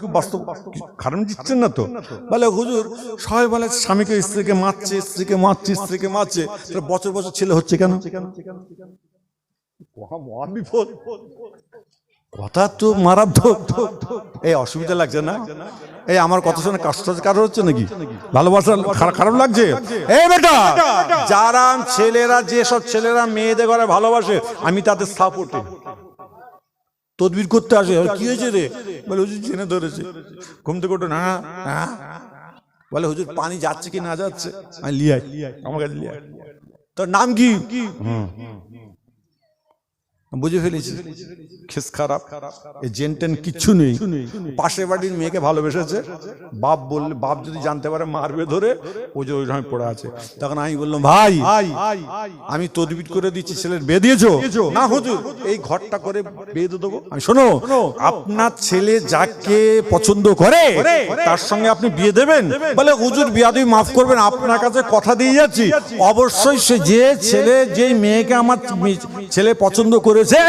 খুব দিচ্ছেন না তো। বলে হুজুর, সবাই বলে স্বামীকে স্ত্রীকে মারছে স্ত্রীকে মারছে স্ত্রীকে মারছে। বছর বছর ছেলে হচ্ছে কেন? কথা তো মারাত্মক। এই অসুবিধা লাগছে না? এই আমার কথা শুনে কষ্ট কারও হচ্ছে নাকি? ভালোবাসা খারাপ- লাগছে? এই যারা ছেলেরা, যেসব ছেলেরা মেয়েদের ঘরে ভালোবাসে, আমি তাদের সাপোর্টে তদবির করতে আসে। কি হয়েছে রে? বলে হুজুর জেনে ধরেছে। ঘুম থেকে ওঠে না হ্যাঁ বলে হুজুর পানি যাচ্ছে কি না যাচ্ছে? আমি লিয়াই। আমার কাছে লিয়াই। তোর নাম কি? হুম। বুঝে ফেলেছি। খেস খারাপ। এই জেন টেন কিচ্ছু নেই। পাশের বাড়ির মেয়েকে ভালোবেসেছে। বাপ বললে বাপ যদি জানতে পারে মারবে ধরে ও যে ওই পড়ে আছে। তখন আমি বললাম ভাই আমি তদবির করে দিচ্ছি ছেলের বিয়ে দিয়েছ? না হুজুর এই ঘরটা করে বিয়ে দিয়ে দেবো। আমি শোনো আপনার ছেলে যাকে পছন্দ করে তার সঙ্গে আপনি বিয়ে দেবেন? বলে হুজুর বিয়া দিয়ে মাফ করবেন আপনার কাছে কথা দিয়ে যাচ্ছি। অবশ্যই সে যে ছেলে যে মেয়েকে আমার ছেলে পছন্দ করেছে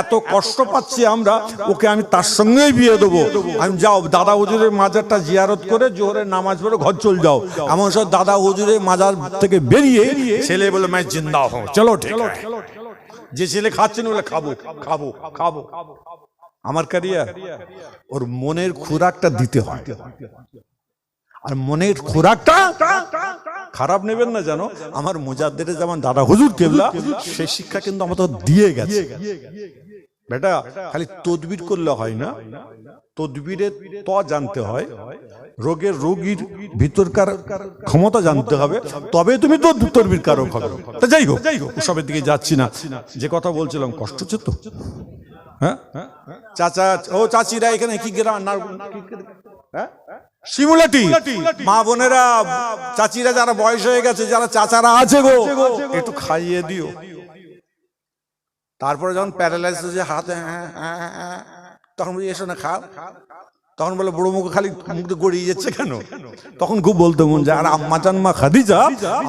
এত কষ্ট পাচ্ছি আমরা ওকে আমি তার সঙ্গেই বিয়ে দেবো। আমি যাও দাদা হুজুরের মাজারটা জিয়ারত করে জোহরের নামাজ পড়ে ঘর চল যাও। এমন সব দাদা হুজুরের মাজার থেকে বেরিয়ে ছেলে বলে मैं জিন্দা হো চলো ঠিক যে ছেলে খাচ্ছে না বলে খাব খাব খাব আমার ক্যারিয়ার ওর মনের খোরাকটা দিতে হয়। আর মনের খোরাকটা খারাপ নেবেন না জানো আমার মুজাদ্দের যেমন দাদা হুজুর কেবলা সেই শিক্ষা কিন্তু আমাদের দিয়ে গেছে বেটা খালি তদবির করলে হয় না তদবিরে ত জানতে হয় রোগের রোগীর ভিতরকার ক্ষমতা জানতে হবে তবে তুমি তো তদবির কারক হবে তা যাই হোক যাই হোক সবের দিকে যাচ্ছি না যে কথা বলছিলাম কষ্ট হচ্ছে তো হ্যাঁ চাচা ও চাচিরা এখানে কি গ্রাম না হ্যাঁ শিমুলাটি। মা বোনেরা চাচিরা যারা বয়স হয়ে গেছে যারা চাচারা আছে গো একটু খাইয়ে দিও। তারপরে যখন প্যারালাইজ যে হাতে হ্যাঁ, হ্যাঁ, হ্যাঁ, তখন বলি এসো না খাও। তখন বলে বুড়ো মুখ খালি মুখ গড়িয়ে যাচ্ছে কেন? তখন খুব বলতে মন যায় আর আম্মা চান মা খাদিজা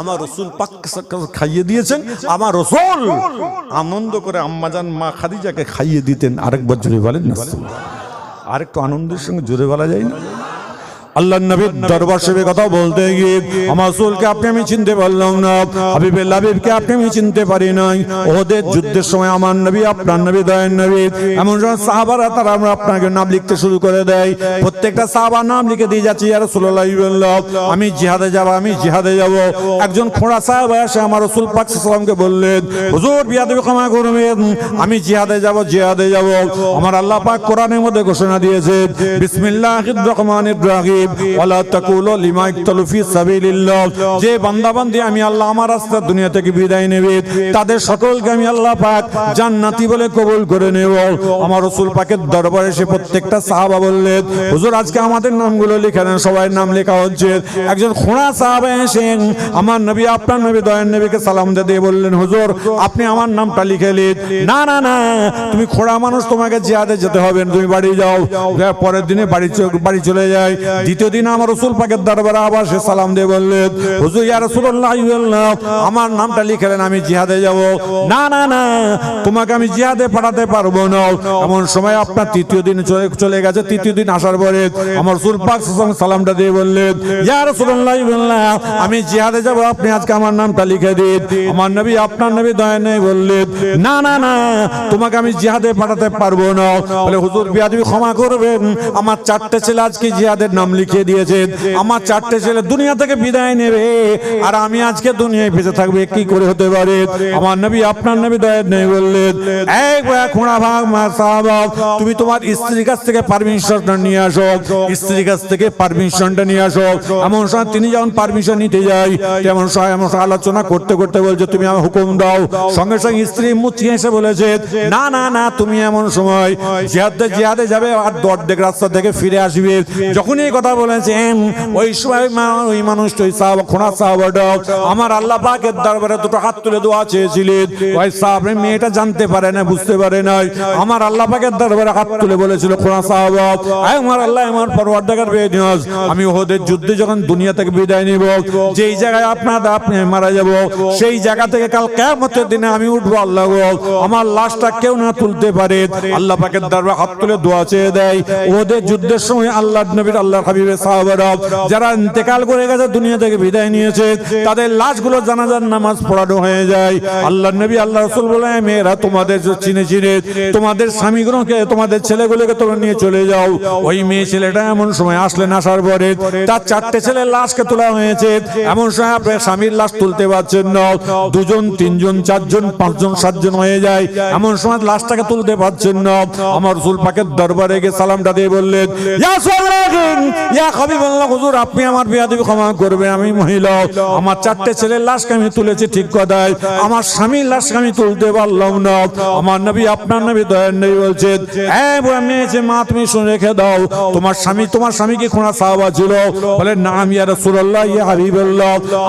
আমার রসুল পাক খাইয়ে দিয়েছেন আমার রসুল আনন্দ করে আম্মাজান মা খাদিজাকে খাইয়ে দিতেন। আরেকবার জোরে বলেন না আরেকটু আনন্দের সঙ্গে জোরে বলা যায় না? আল্লাহ নবীর দরবার সেবে কথা বলতে গিয়ে আমার সোলকে আপনি আমি চিনতে পারলাম না, হাবিবের লাবিবকে আপনি আমি চিনতে পারি নাই। ওদের যুদ্ধের সময় আমার নবী, আপনার নবী, দয়ের নবী, এমন সময় সাহাবারা, তারা আমরা আপনাকে নাম লিখতে শুরু করে দেয়। প্রত্যেকটা সাহাবার নাম লিখে দিয়ে যাচ্ছি আর রসুল্লাহ আমি জিহাদে যাব, আমি জিহাদে যাব। একজন খোঁড়া সাহেব এসে আমার রসুল পাক সাল্লামকে বললেন, হুজুর বিয়াদে ক্ষমা করবেন, আমি জিহাদে যাব জিহাদে যাব। আমার আল্লাহ পাক কোরআনের মধ্যে ঘোষণা দিয়েছে বিসমিল্লাহির রহমানির রহিম। যে বান্দাবান্দি আমি আল্লাহ আমার রাস্তা দুনিয়া থেকে বিদায় নেবে, তাদের সকলকে আমি আল্লাহ পাক জান্নাতি বলে কবুল করে নেব। আমার রাসূল পাকের দরবারে এসে প্রত্যেকটা সাহাবা বললেন, হুজুর, আজকে আমাদের নামগুলো লিখে সবাই নাম লেখা হচ্ছে। একজন খোঁড়া সাহাবা এসেন, আমার নবী, আপনার নবী দয়ান নবীকে সালাম দিয়ে বললেন, হুজুর, আপনি আমার নামটা লিখে নিন। না না না, তুমি খোঁড়া মানুষ, তোমাকে জিহাদে যেতে হবে তুমি বাড়ি যাও। পরের দিনে বাড়ি বাড়ি চলে যায় দ্বিতীয় দিন আমার রসুল পাকের দরবারে আবার সে সালাম দিয়ে বললেন, হুজুর, ইয়া রাসূলুল্লাহ আমার নামটা লিখলেন, আমি জিহাদে যাব। না না না, তোমাকে আমি জিহাদে পাঠাতে পারব না। এমন সময় আপনার তৃতীয় দিন চলে গেছে। তৃতীয় দিন আসার পরে আমার রসুল পাক সালামটা দিয়ে বললেন, ইয়া রাসূলুল্লাহ আমি জিহাদে যাব, আপনি আজকে আমার নামটা লিখে দিন। আমার নবী, আপনার নবী দয়া নেই বললেন, না না না, তোমাকে আমি জিহাদে পাঠাতে পারব না। বলে, হুজুর, বিয়াদবি ক্ষমা করবেন। আমার চারটে ছেলে আজকে জিহাদের নাম লিখিয়ে দিয়েছে, আমার চারটে ছেলে দুনিয়া থেকে বিদায় নেবে, আর আমি আজকে দুনিয়ায় বেঁচে থাকবে, কি করে হতে পারে? আমার নবী আপনার নবী দয়া নেই বললেন খোঁড়া ভাগ তুমি তোমার স্ত্রীর কাছ থেকে পারমিশনটা নিয়ে আসো, স্ত্রীর কাছ থেকে পারমিশনটা নিয়ে আসো। এমন সময় তিনি যখন পারমিশন নিতে যাই তেমন সময় এমন সময় আলোচনা করতে করতে বলছে, তুমি আমার হুকুম দাও। সঙ্গে সঙ্গে স্ত্রী মুচিয়ে এসে বলেছে, না না না, তুমি এমন সময় জিহাদে জিহাদে যাবে, আর অর্ধেক রাস্তা থেকে ফিরে আসবে। যখনই এই কথা কথা বলেছেন, ওই সময় মা- ওই মানুষটা ওই সাহাবা খোনা সাহাবাটা আমার আল্লাহ পাকের দরবারে দুটো হাত তুলে দোয়া চেয়েছিলেন। ওই সাহাবের মেয়েটা জানতে পারে না, বুঝতে পারে নাই। আমার আল্লাহ পাকের দরবারে হাত তুলে বলেছিল, খোনা সাহাবা আমার আল্লাহ, আমার পরওয়ারদাগার পেয়ে নিয়াস আমি ওদের যুদ্ধে যখন দুনিয়া থেকে বিদায় নিব, যেই জায়গায় আপনার আপনি মারা যাব, সেই জায়গা থেকে কাল কেমতের দিনে আমি উঠবো আল্লাহ আমার লাশটা কেউ না তুলতে পারে। আল্লাহ পাকের দরবারে হাত তুলে দোয়া চেয়ে দেয়। ওদের যুদ্ধের সময় আল্লাহ নবীর আল্লাহ হাবিবের সাহাবারা, যারা ইন্তেকাল করে গেছে, দুনিয়া থেকে বিদায় নিয়েছে, তাদের লাশগুলো জানাজার নামাজ পড়ানো হয়ে যায়। আল্লাহ নবী আল্লাহ রসুল বলে মেয়েরা, তোমাদের চিনে চিনে, তোমাদের স্বামীগুলোকে, তোমাদের ছেলেগুলোকে তোমরা নিয়ে চলে যাও। ওই মেয়ে ছেলেটা এমন সময় আসলেন, আসার পরে তার চারটে ছেলের লাশকে তোলা হয়েছে। এমন সময় আপনার স্বামীর লাশ তুলতে পারছেন না। দুজন, তিনজন, চারজন, পাঁচজন, সাতজন হয়ে যায়। এমন সময় লাশটাকে তুলতে পারছেন না। আমার রসুল পাকের দরবারে গিয়ে সালামটা দিয়ে বললেন ইয়া হাবিবাল্লাহ হুজুর, আপনি আমার ক্ষমা করবেন আমি মহিলা। আমার চারটে আমি তুলেছি, ঠিক আমার স্বামীর আমি তুলতে আমার নবী, আপনার নবী মেয়েছে মা, তুমি শুনে রেখে দাও। তোমার স্বামী, তোমার খোঁড়া ছিল। বলে নাম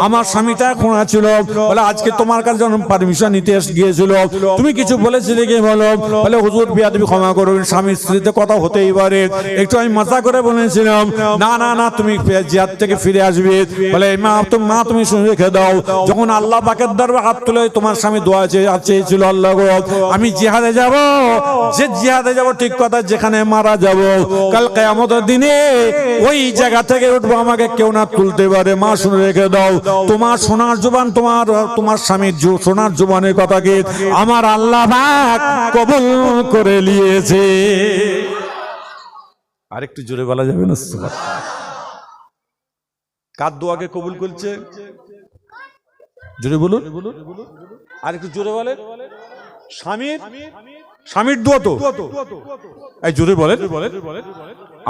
আমার স্বামীটা খোঁড়া ছিল। বলে, আজকে তোমার কাছে যখন পারমিশন নিতে গিয়েছিল, তুমি কিছু বলেছিলে কি বলো? বলে, হুজুর, বিয়াদবি ক্ষমা করবেন স্বামী স্ত্রীতে কথা হতেই পারে। একটু আমি মজা করে বলেছিলাম না না না, তুমি জিহাদ থেকে ফিরে আসবে। বলে, মা তো মা, তুমি শুনে রেখে দাও। যখন আল্লাহ পাকের দরবার হাত তুলে, তোমার স্বামী দোয়া চেয়েছিল আল্লাহ আমি জিহাদে যাব। যে জিহাদে যাব, ঠিক কথা, যেখানে মারা যাব। কাল কেয়ামতের দিনে ওই জায়গা থেকে উঠবো, আমাকে কেউ না তুলতে পারে। মা, শুনে রেখে দাও। তোমার সোনার জবান, তোমার তোমার স্বামীর সোনার জবানের কথাকে আমার আল্লাহ পাক কবুল করে নিয়েছে। আরেকটু জোরে বলা যাবে না? কার দোয়াকে কবুল করছে? জোরে বলুন। আর একটু জোরে বলে স্বামীর? স্বামীর দোয়া তো? এই জোরে বলেন।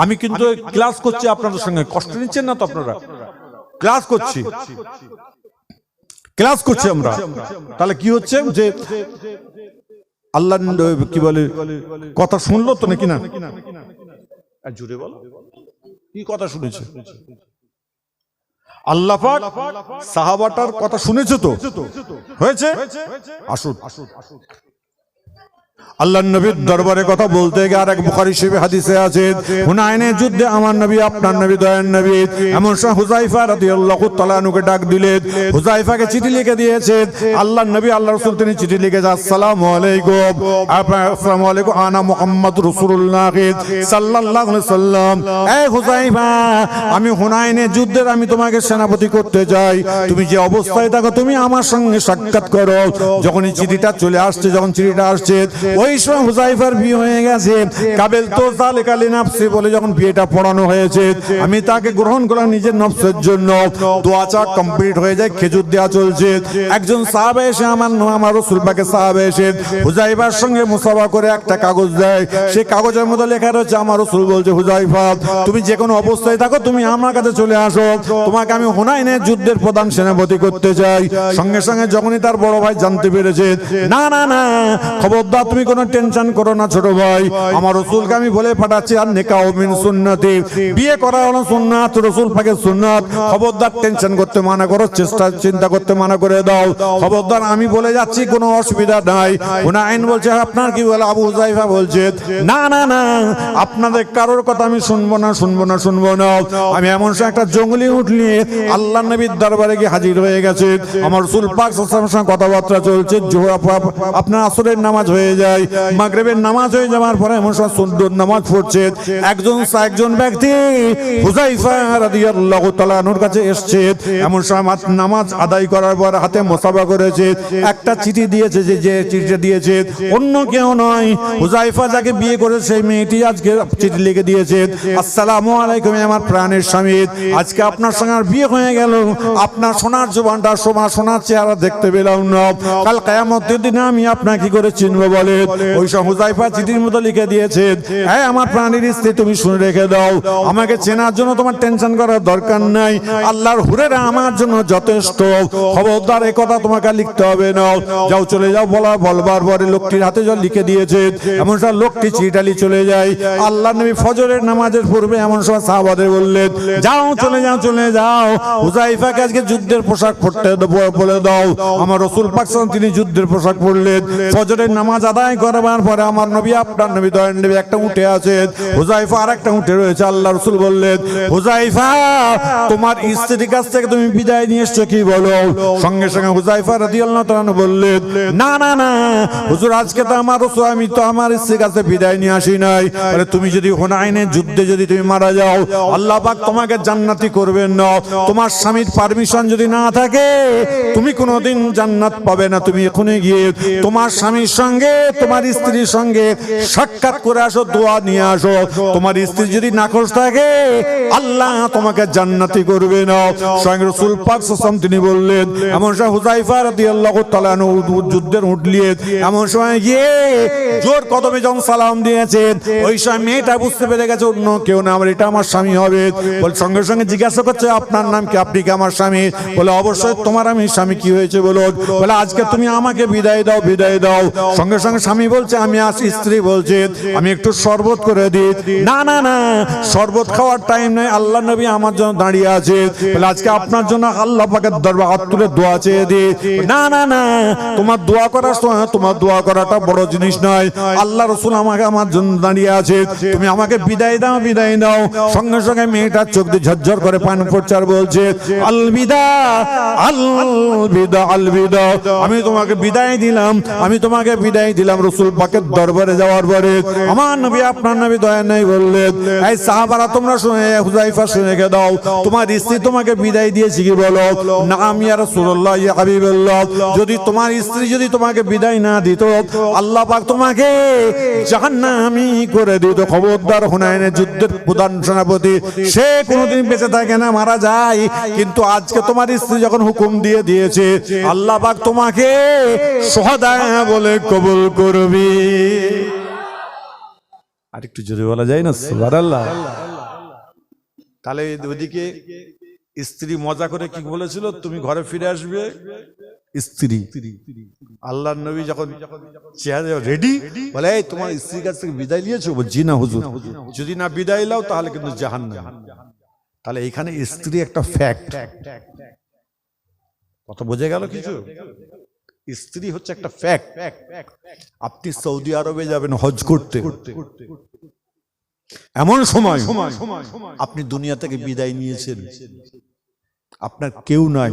আমি কিন্তু ক্লাস করছি আপনাদের সঙ্গে। কষ্ট নিচ্ছেন না তো আপনারা? ক্লাস করছি। ক্লাস করছি আমরা। তাহলে কি হচ্ছে যে আল্লাহ কি বলে কথা শুনলো তো নাকি না? আর জুড়ে বলো। কি কথা শুনেছে? আল্লাহ পাক সাহাবাটার কথা শুনেছো তো? হয়েছে? আসুন। আল্লাহ নবীর দরবারে কথা বলতে গিয়ে আর এক বুখারি শিবে হাদিসে আছে হুনাইনের যুদ্ধে আমার নবী, আপনার নবী দয়ান নবী। এমন সময় হুজাইফা রাদিয়াল্লাহু তাআলা আনহুকে ডাক দিলেন হুজাইফাকে চিঠি লিখে দিয়েছে আল্লাহ নবী আল্লাহ রাসূল, তিনি চিঠি লিখে যা আসসালামু আলাইকুম। আসসালামু আলাইকুম, আনা মুহাম্মদ রাসূলুল্লাহ সাল্লাল্লাহু আলাইহি সাল্লাম। এই হুজাইফা, আমি হুনাইনের যুদ্ধের আমি তোমাকে সেনাপতি করতে চাই। তুমি যে অবস্থায় থাকো, তুমি আমার সঙ্গে সাক্ষাৎ করো। যখন এই চিঠিটা চলে আসছে, যখন চিঠিটা আসছে ওই সময় হুজাইফার বিয়ে হয়ে গেছে। কাবেল তো জালিকালি নাফসি বলে যখন বিয়েটা পড়ানো হয়েছে, আমি তাকে গ্রহণ করলাম নিজের নফসের জন্য। দোয়াচা কমপ্লিট হয়ে যায়, খেজুর দেওয়া চলছে। একজন সাহাবে এসে আমার আমার রসুল পাকে সাহাবে এসে হুজাইফার সঙ্গে মুসাফা করে একটা কাগজ দেয়। সেই কাগজের মধ্যে লেখা রয়েছে, আমার রসুল বলছে, হুজাইফা, তুমি যে কোনো অবস্থায় থাকো, তুমি আমার কাছে চলে আসো। তোমাকে আমি হুনাইনের যুদ্ধের প্রধান সেনাপতি করতে চাই। সঙ্গে সঙ্গে যখনই তার বড় ভাই জানতে পেরেছে, না না না, খবরদার, তুমি কোনো টেনশন করো না, ছোট ভাই। আমার রসুলকে আমি বলে পাঠাচ্ছি আর নেকাও মিন সুন্নতি। বিয়ে করা হলো সুন্নাত, রসুল পাকে সুন্নাত। খবরদার টেনশন করতে মানা করো, চেষ্টা, চিন্তা করতে মানা করে দাও। খবরদার, আমি বলে যাচ্ছি, কোনো অসুবিধা নাই। ওনা আইন বলছে আপনার কি বলে? আবু হুজাইফা বলছে, না না না, আপনাদের কারোর কথা আমি শুনব না শুনব না শুনব না। আমি এমন সময় একটা জঙ্গলি উঠলি আল্লাহ নবীর দরবারে গিয়ে হাজির হয়ে গেছে। আমার রসুল পাক সঙ্গে কথাবার্তা চলছে আপনার আসরের নামাজ হয়ে যায়। মাগরিবের নামাজ হয়ে যাওয়ার পরে এমন সময় সুন্দর নামাজ পড়ছে। একজন একজন ব্যক্তি হুজাইফা রাদিয়াল্লাহু তাআলা আনহুর কাছে এসেছে। এমন সময় নামাজ আদায় করার পর হাতে মোসাফা করেছে। একটা চিঠি দিয়েছে যে যে চিঠিটা দিয়েছে। অন্য কেউ নয়। হুজাইফা যাকে বিয়ে করেছে সেই মেয়েটি আজকে চিঠি লিখে দিয়েছে। আসসালামু আলাইকুম আমার প্রাণের স্বামী। আজকে আপনার সঙ্গে আর বিয়ে হয়ে গেল। আপনার সোনার জবানটা সোনা সোনার চেহারা দেখতে পেলাম না। কাল কায়ামতের দিনে আমি আপনাকে কি করে চিনবো বলে বলে ওই সব হুজাইফা চিঠির মতো লিখে হ্যাঁ আমার প্রাণীর স্ত্রী তুমি শুনে রেখে দাও। আমাকে চেনার জন্য তোমার টেনশন করার দরকার নাই। আল্লাহর হুরেরা আমার জন্য যথেষ্ট। খবরদার কথা তোমাকে লিখতে হবে না। যাও চলে যাও বলা বলবার পরে লোকটির হাতে লিখে দিয়েছে এমন সময় লোকটি চিটালি চলে যায়। আল্লাহ নবী ফজরের নামাজের পূর্বে এমন সময় সাহাবাদের বললেন যাও চলে যাও চলে যাও। হুজাইফাকে আজকে যুদ্ধের পোশাক পরতে বলে দাও। আমার রসুল পাকসান তিনি যুদ্ধের পোশাক পরলেন। ফজরের নামাজ আদায় করবার পরে আমার নবী, আপনার নবী দয়ান নবী একটা উঠে আছে। হুজাইফা আর একটা উঠে রয়েছে আল্লাহ রসুল বললেন, হুজাইফা, তোমার স্ত্রীর কাছ থেকে তুমি বিদায় নিয়ে এসছো, কি বলো? সঙ্গে সঙ্গে হুজাইফা রাদিয়াল্লাহু তাআলা বললেন, না না না, হুজুর, আজকে তো আমার রসুল, আমি তো আমার স্ত্রীর কাছে বিদায় নিয়ে আসি নাই। বলে, তুমি যদি হুনাইনের যুদ্ধে যদি তুমি মারা যাও, আল্লাহ পাক তোমাকে জান্নাতি করবেন না। তোমার স্বামীর পারমিশন যদি না থাকে, তুমি কোনোদিন জান্নাত পাবে না। তুমি এখনই গিয়ে তোমার স্বামীর সঙ্গে তোমার স্ত্রীর সঙ্গে সাক্ষাৎ করে আসো, দোয়া নিয়ে আসো। তোমার স্ত্রী যদি নাকশ থাকে, আল্লাহ তোমাকে জান্নাতি করবে না। স্বয়ং রসুল পাক সাল্লাম তিনি বললেন, এমন সময় হুজাইফা রাদিয়াল্লাহু তাআলা আনহু যুদ্ধের উঠলিয়ে এমন সময় গিয়ে জোর কদমে যখন সালাম দিয়েছেন, ওই সময় মেয়েটা বুঝতে পেরে গেছে, অন্য কেউ না, আমার এটা আমার স্বামী হবে। বল সঙ্গে সঙ্গে জিজ্ঞাসা করছে, আপনার নাম কি? আপনি কি আমার স্বামী? বলে, অবশ্যই তোমার আমি স্বামী, কি হয়েছে বলো বলে, আজকে তুমি আমাকে বিদায় দাও বিদায় দাও। সঙ্গে সঙ্গে স্বামী বলছে, আমি আজ স্ত্রী বলছে, আমি একটু শরবত করে দিই। না না না, শরবত খাওয়ার টাইম নেই, আল্লাহ নবী আমার জন্য দাঁড়িয়ে আছে। আজকে আপনার জন্য আল্লাহ পাকের দরবার হাত তুলে দোয়া চেয়ে দিই। না না না, তোমার দোয়া করার সময় তোমার দোয়া করাটা বড় জিনিস নয়। আল্লাহ রসুল আমাকে আমার জন্য দাঁড়িয়ে আছে। তুমি আমাকে বিদায় দাও বিদায় দাও। সঙ্গে সঙ্গে মেয়েটার চোখ দিয়ে ঝরঝর করে পান আর বলছে, আলবিদা আলবিদা আলবিদা, আমি তোমাকে বিদায় দিলাম, আমি তোমাকে বিদায় দিলাম। রসুল পাকের দরবারে যাওয়ার পরে আমার নবী, আপনার নবী দয়া নাই বললেন এই সাহাবারা তোমরা শুনে হুজাইফা শুনে রেখে দাও। তোমার স্ত্রী তোমাকে বিদায় দিয়েছি কি বলো? না আমি আর রাসূলুল্লাহ, ইয়া হাবিবাল্লাহ। যদি তোমার স্ত্রী যদি তোমাকে বিদায় না দিত, আল্লাহ পাক তোমাকে জাহান্নামী করে দিত। খবরদার হুনাইনের যুদ্ধের প্রধান সেনাপতি, সে কোনোদিন বেঁচে থাকে না, মারা যায়। কিন্তু আজকে তোমার স্ত্রী যখন হুকুম দিয়ে দিয়েছে, আল্লাহ পাক তোমাকে সোহাদা বলে কবুল করবি? আর একটু জোরে বলা যায় না? সুবহানাল্লাহ। তাহলে ওদিকে স্ত্রী মজা করে কি বলেছিল? তুমি ঘরে ফিরে আসবে। স্ত্রী। আল্লাহ নবী যখন চেহারা রেডি বলে তোমার স্ত্রীর কাছ থেকে বিদায় নিয়েছো? জি না, হুজুর। যদি না বিদায় লাও তাহলে কিন্তু জাহান তাহলে এখানে স্ত্রী একটা ফ্যাক্ট কথা বোঝা গেল কিছু? স্ত্রী হচ্ছে একটা ফ্যাক্ট আপনি সৌদি আরবে যাবেন হজ করতে। এমন সময় আপনি দুনিয়া থেকে বিদায় নিয়েছেন। আপনার কেউ নাই।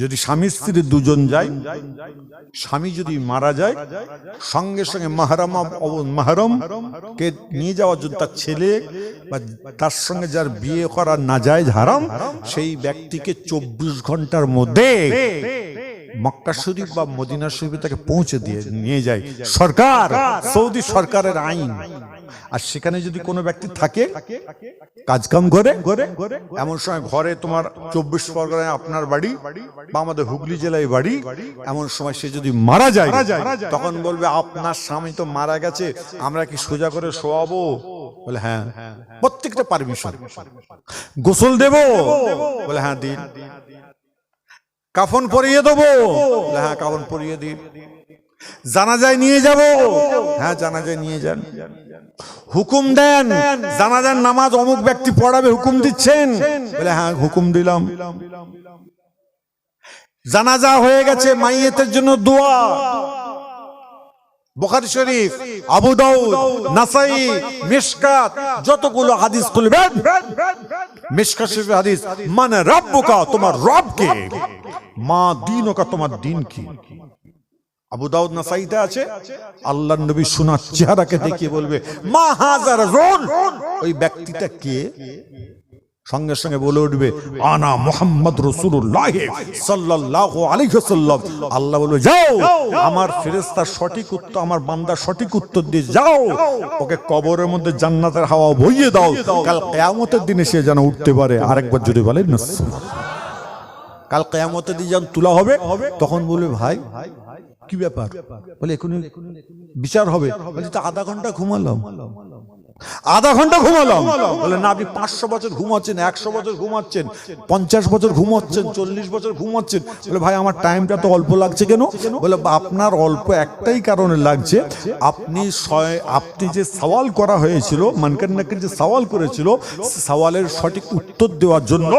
যদি স্বামী স্ত্রী দুজন যায়, স্বামী যদি মারা যায়, সঙ্গে সঙ্গে মাহারাম মাহারম কে নিয়ে যাওয়ার জন্য তার ছেলে বা তার সঙ্গে যার বিয়ে করা না যায় হারাম, সেই ব্যক্তিকে চব্বিশ ঘণ্টার মধ্যে মক্কা শরীফ বা মদিনা শরীফে তাকে পৌঁছে দিয়ে নিয়ে যায় সরকার, সৌদি সরকারের আইন। আর সেখানে যদি কোনো ব্যক্তি থাকে কাজকাম করে এমন সময় ঘরে তোমার চব্বিশ পরগনায় আপনার বাড়ি বা আমাদের হুগলি জেলায় বাড়ি এমন সময় সে যদি মারা যায় তখন বলবে আপনার স্বামী তো মারা গেছে আমরা কি সোজা করে শোয়াবো? বলে হ্যাঁ প্রত্যেকটা পারমিশন গোসল দেব? বলে হ্যাঁ দিন। কাফন পরিয়ে দেবো? বলে, হ্যাঁ কাফন পরিয়ে দিন। জানাজায় নিয়ে যাব। হ্যাঁ জানাজায় নিয়ে যান। হুকুম দেন, জানাজার নামাজ অমুক ব্যক্তি পড়াবে, হুকুম দিচ্ছেন। বলে হ্যাঁ হুকুম দিলাম। জানাজা হয়ে গেছে, মাইয়েতের জন্য দোয়া। বুখারী শরীফ, আবু দাউদ, নাসাই, মিশকাত, যতগুলো হাদিস খুলবেন। মিশকাত শরীফ হাদিস মানে রব্বুকা, তোমার রব কে মা দিনকা, তোমার দিন কি আবু দাউদ নাসাইতে আছে? আল্লাহ নবী সোনার চেহারাকে দেখিয়ে বলবে, মা হাজার রোল ওই ব্যক্তিটা কে? সঙ্গে সঙ্গে বলে উঠবে, আনা মোহাম্মদ রসুল্লাহ সাল্লাল্লাহু আলাইহি ওয়াসাল্লাম। আল্লাহ বলবে, যাও, আমার ফেরেশতা সঠিক উত্তর, আমার বান্দা সঠিক উত্তর দিয়ে যাও। ওকে কবরের মধ্যে জান্নাতের হাওয়া বইয়ে দাও। কাল কিয়ামতের দিনে সে যেন উঠতে পারে। আরেকবার যদি বলে কাল কেয়ামতের দিন যখন তোলা হবে, তখন বলবে, ভাই কি ব্যাপার? বলে এখন বিচার হবে। আধা ঘণ্টা ঘুমালাম। আধা ঘণ্টা ঘুমালাম। বলে, না, আপনি পাঁচশো বছর ঘুমাচ্ছেন, একশো বছর ঘুমাচ্ছেন, পঞ্চাশ বছর ঘুমাচ্ছেন, চল্লিশ বছর ঘুমাচ্ছেন। বলে, ভাই, আমার টাইমটা তো অল্প লাগছে কেন? বলে আপনার অল্প একটাই কারণে লাগছে। আপনি আপনি যে সওয়াল করা হয়েছিল মানকান্নাকে যে সওয়াল করেছিল সওয়ালের সঠিক উত্তর দেওয়ার জন্য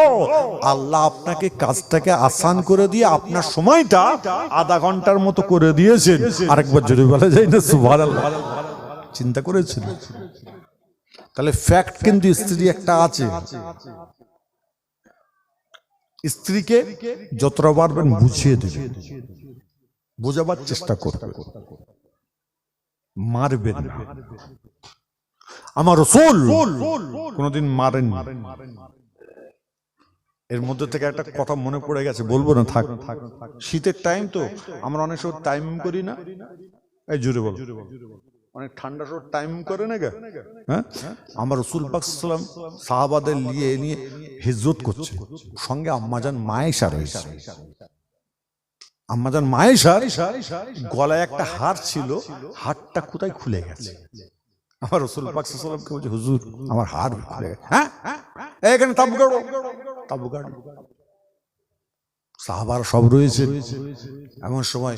আল্লাহ আপনাকে কাজটাকে আসান করে দিয়ে আপনার সময়টা আধা ঘণ্টার মতো করে দিয়েছেন। আরেকবার যদি বলা যায় না, সুবহানাল্লাহ। চিন্তা করেছেন? তাহলে ফ্যাক্ট কিন্তু স্ত্রী একটা আছে। স্ত্রীকে যতটা পারবেন বুঝিয়ে দেবে। বোঝাবার চেষ্টা করবে। মারবেন আমার রসুল কোনোদিন মারেন এর মধ্যে থেকে একটা কথা মনে পড়ে গেছে, বলব না, থাক। শীতের টাইম তো, আমরা অনেক সময় টাইম করি না। এই জুড়ে বল। অনেক ঠান্ডা সময় টাইম করে না গে হ্যাঁ? আমার রসুল পাকসালাম সাহাবাদের নিয়ে নিয়ে হিজরত করছে। সঙ্গে আম্মাজান মায়েশা রয়েছে। আম্মাজান মায়েশার গলায় একটা হার ছিল হারটা কোথায় খুলে গেছে? আমার রসুল পাকসালামকে বলছে হুজুর আমার হার খুলে গেছে। হ্যাঁ? এখানে তাবু গাড়ো তাবু গাড়ো সাহাবার সব রয়েছে। এমন সময়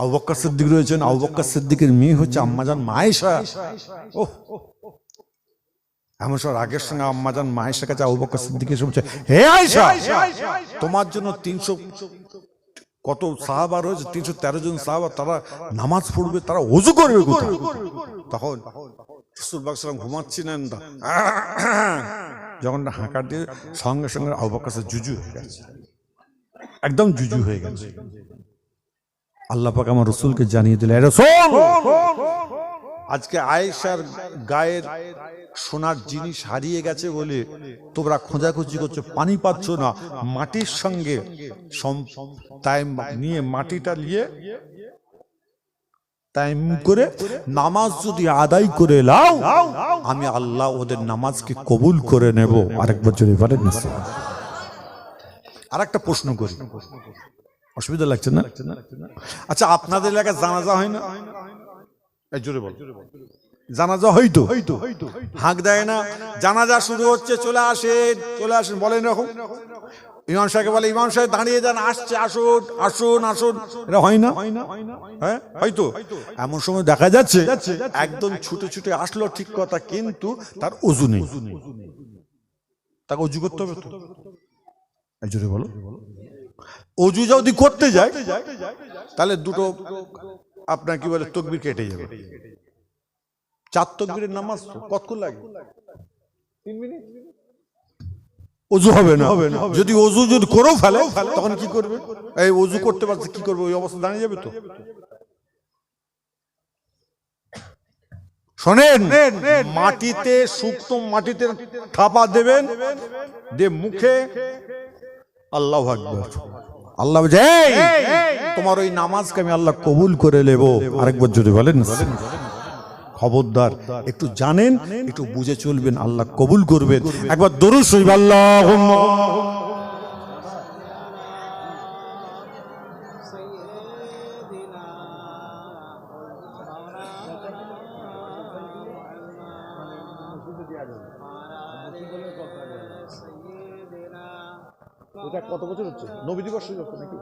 আবু বক্কর সিদ্দিক রয়েছেন। আবু বক্কর সিদ্দিকের মেয়ে হচ্ছে আম্মাজান মায়েশা। ওহ। এমন সময় রাগের সঙ্গে আম্মাজান মায়েশার কাছে আবু বক্কর সিদ্দিক এসে বলছে, হে আয়েশা, তোমার জন্য তিনশো কত সাহাবা রয়েছে? তিনশো তেরো জন সাহাবা, তারা নামাজ পড়বে, তারা অজু করবে তখন রসুলবাগ সালাম ঘুমাচ্ছিলেন তা যখন হাঁকা দিয়ে সঙ্গে সঙ্গে আবু সিদ্দিক জুজু হয়ে গেছে। একদম জুজু হয়ে গেছে আল্লাহ পাক আমার রসুলকে জানিয়ে দিলে আজকে আয়েশার গায়ের সোনার জিনিস হারিয়ে গেছে বলে তোমরা খোঁজাখুঁজি করছ পানি পাচ্ছ না মাটির সঙ্গে টাইম নিয়ে মাটিটা নিয়ে টাইম করে নামাজ যদি আদায় করে লাও আমি আল্লাহ ওদের নামাজকে কবুল করে নেব। আরেকবার যদি বলেন না আর একটা প্রশ্ন করি। অসুবিধা লাগছে না? আচ্ছা আপনাদের এলাকায় জানাজা হয় না? জোরে বল। জানাজা হইতো হাঁক দেয় না? জানাজা শুরু হচ্ছে চলে আসেন চলে আসেন বলেন এরকম। ইমাম সাহেবকে বলে ইমাম সাহেব দাঁড়িয়ে যান আসছে আসুন আসুন আসুন। এটা হয় না? হ্যাঁ হয়তো? এমন সময় দেখা যাচ্ছে একদম ছুটে ছুটে আসলো ঠিক কথা কিন্তু তার ওজু নেই। তাকে অজু করতে হবে তো? জোরে বলো। অজু যদি করতে যায় তাহলে দুটো আপনার কি বলে তকবির কেটে যাবে। চার তকবিরের নামাজ তো কতক্ষণ লাগে? অজু হবে না। যদি অজু যদি করেও ফেলে তখন কি করবে? এই অজু করতে পারছে কি করবে? ওই অবস্থা দাঁড়িয়ে যাবে তো? শোনেন মাটিতে শুকনো মাটিতে থাপা দেবেন দিয়ে মুখে আল্লাহ আকবর। আল্লাহ তোমার ওই নামাজকে আমি আল্লাহ কবুল করে নেব। আরেকবার যদি বলেন খবরদার একটু জানেন একটু বুঝে চলবেন আল্লাহ কবুল করবেন। একবার দরুদ শরীফ আল্লাহ এটা কত বছর হচ্ছে? নবী দিবস নাকি?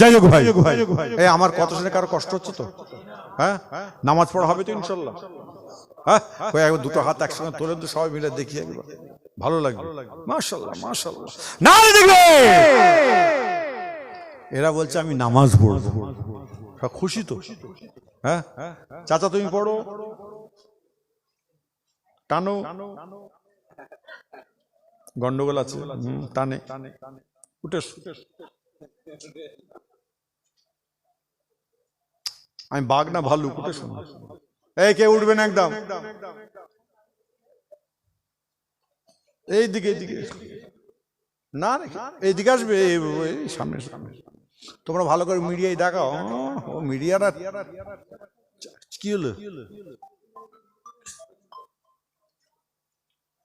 যাই হোক ভাই এই আমার কত শুনে কারও কষ্ট হচ্ছে তো? হ্যাঁ? নামাজ পড়া হবে তো ইনশাল্লাহ। হ্যাঁ? একবার দুটো হাত একসঙ্গে তোলেন তো সবাই মিলে দেখি একবার। ভালো লাগবে। মাশাল্লাহ মাশাল্লাহ। না দেখবে! এরা বলছে আমি নামাজ পড়ব। খুশি তো? হ্যাঁ? চাচা তুমি পড়ো। টানো। গন্ডগোল আছে টানে উঠে আমি বাঘ না ভাল্লুক উঠে শোনো। এই কে উঠবেন একদম। এই দিকে এইদিকে। না এইদিকে আসবে সামনে সামনে। তোমরা ভালো করে মিডিয়ায় দেখাও। ও, মিডিয়ারা কি হলো?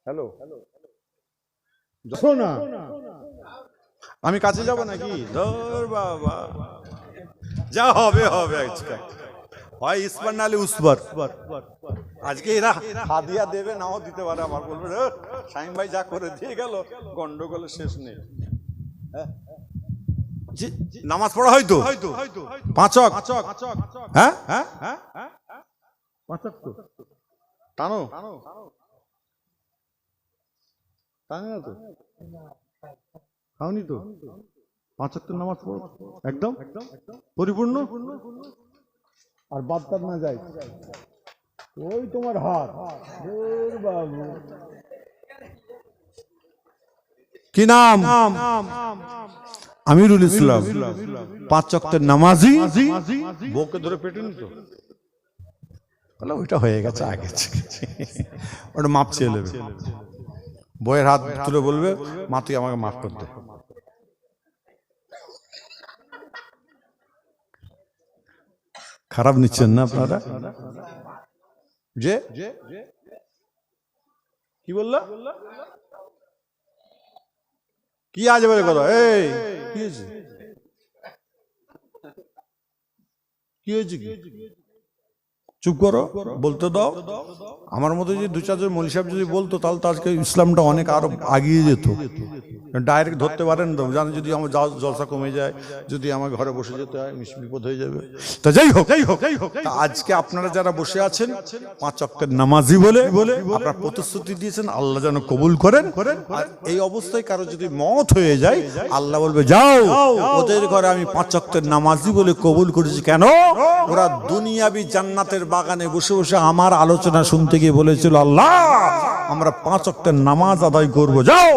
হ্যালো। দেখো না। আমি কাছে যাব নাকি? ধর বাবা। যা হবে হবে আজকে। হয় ইসবার নালে উসবার আজকে এরা হাদিয়া দেবে নাও দিতে পারে আমার বলবে "এ, শাহিন ভাই যা করে দিয়ে গেল গন্ডগোলের শেষ নেই। হ্যাঁ? নামাজ পড়া হয়তো পাঁচক হ্যাঁ? হ্যাঁ তো টানো। না তো। খাওনি তো? নামাজ পড়ো। একদম? পরিপূর্ণ? আর না যায় ওই তোমার হাত। বাবু। কি নাম? আমিরুল ইসলাম। পাঁচ চক্তের নামাজি। বউকে ধরে পেটে নিত? ওইটা হয়ে গেছে আগে। ওটা মাপ চেয়ে নেবে। বইয়ের হাত তুলে বলবে মা তুই আমাকে মাফ করতে খারাপ নিচ্ছেন না আপনারা? যে? কি বললা? কি আজ বলে কথা? এই, কি হয়েছে? কি হয়েছে কি? চুপ করো, বলতে দাও। আমার মতো যদি দু চারজন মলি সাহেব যদি বলতো, তাহলে তো আজকে ইসলামটা অনেক আরও আগিয়ে যেত। ডাইরেক্ট ধরতে পারেন তো, জানেন যদি আমার জাল- জলসা কমে যায়, যদি আমার ঘরে বসে যেতে হয় বিপদ হয়ে যাবে। তা যাই হোক যাই হোক যাই হোক আজকে আপনারা যারা বসে আছেন, পাঁচ অক্টের নামাজি বলে বলে আপনারা প্রতিশ্রুতি দিয়েছেন, আল্লাহ যেন কবুল করেন। আর এই অবস্থায় কারও যদি মত হয়ে যায়, আল্লাহ বলবে, যাও, ওদের ঘরে আমি পাঁচ অক্টের নামাজি বলে কবুল করেছি। কেন? ওরা দুনিয়াবি জান্নাতের বাগানে বসে বসে আমার আলোচনা শুনতে গিয়ে বলেছিল, আল্লাহ, আমরা পাঁচ অক্টের নামাজ আদায় করব, যাও।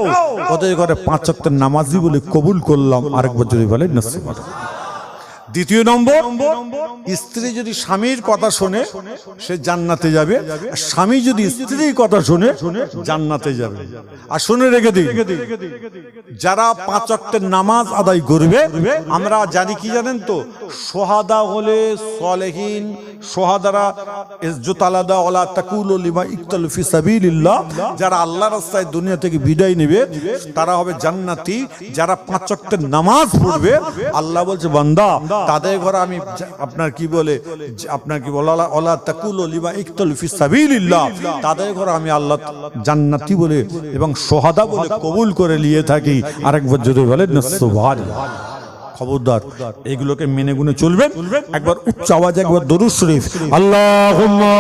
ওদের ঘরে পাঁচ অক্টের নামাজি বলে কবুল করলাম, আরেকবার যদি বলে দ্বিতীয় নম্বর, স্ত্রী যদি স্বামীর কথা শোনে, সে জান্নাতে যাবে। স্বামী যদি স্ত্রীর কথা শোনে, জান্নাতে যাবে। আর শুনে রেখে দিই, যারা পাঁচ অক্টের নামাজ আদায় করবে, আমরা জানি কি জানেন তো? সোহাদা হলে সলেহীন সোহাদারা ইজ্জতালাদা ওলা তাকুল লিমা ইকতাল ফি সাবিলিল্লাহ যারা আল্লাহ রাস্তায় দুনিয়া থেকে বিদায় নেবে, তারা হবে জান্নাতি, যারা পাঁচ অক্টের নামাজ পড়বে। আল্লাহ বলছে, বান্দা, তাদের ঘরে আমি আপনার কি বলে, আপনার কি বলে, ওলা- তাকুল লিমা ইকতাল ফি সাবিলিল্লাহ তাদের ঘরে আমি আল্লাহ জান্নাতি বলে এবং সোহাদা বলে কবুল করে নিয়ে থাকি। আরেকবার যদি বলে সুবহানাল্লাহ খবরদার এগুলোকে মেনে গুনে চলবে একবার উচ্চ আওয়াজ একবার দরুদ শরীফ। আল্লাহুম্মা।